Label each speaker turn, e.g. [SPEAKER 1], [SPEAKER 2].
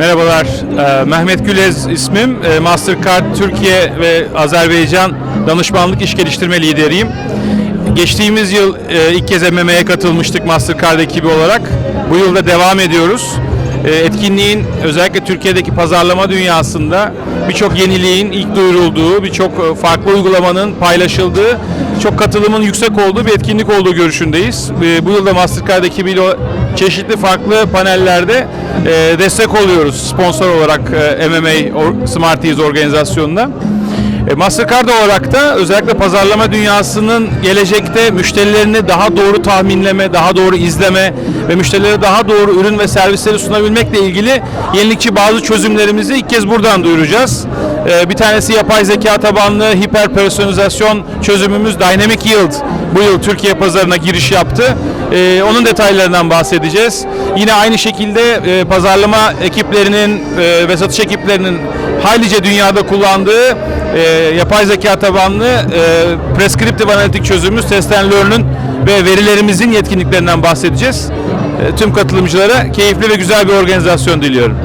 [SPEAKER 1] Merhabalar, e, Mehmet Gülez ismim. E, Mastercard Türkiye ve Azerbaycan Danışmanlık İş Geliştirme Lideriyim. Geçtiğimiz yıl e, ilk kez MMA'ye katılmıştık Mastercard ekibi olarak. Bu yılda devam ediyoruz. E, Etkinliğin özellikle Türkiye'deki pazarlama dünyasında birçok yeniliğin ilk duyurulduğu, birçok e, farklı uygulamanın paylaşıldığı, çok katılımın yüksek olduğu bir etkinlik olduğu görüşündeyiz. E, Bu yılda Mastercard ekibiyle çeşitli farklı panellerde e, destek oluyoruz sponsor olarak e, MMA Smarties organizasyonuna. E, Mastercard olarak da özellikle pazarlama dünyasının gelecekte müşterilerini daha doğru tahminleme, daha doğru izleme ve müşterilere daha doğru ürün ve servisleri sunabilmekle ilgili yenilikçi bazı çözümlerimizi ilk kez buradan duyuracağız. E, Bir tanesi yapay zeka tabanlı hiper personalizasyon çözümümüz Dynamic Yield bu yıl Türkiye pazarına giriş yaptı. E, Onun detaylarından bahsedeceğiz. Yine aynı şekilde e, pazarlama ekiplerinin e, ve satış ekiplerinin haylice dünyada kullandığı e, yapay zeka tabanlı e, prescriptive analitik çözümümüz Test Learn'ün ve verilerimizin yetkinliklerinden bahsedeceğiz. E, tüm katılımcılara keyifli ve güzel bir organizasyon diliyorum.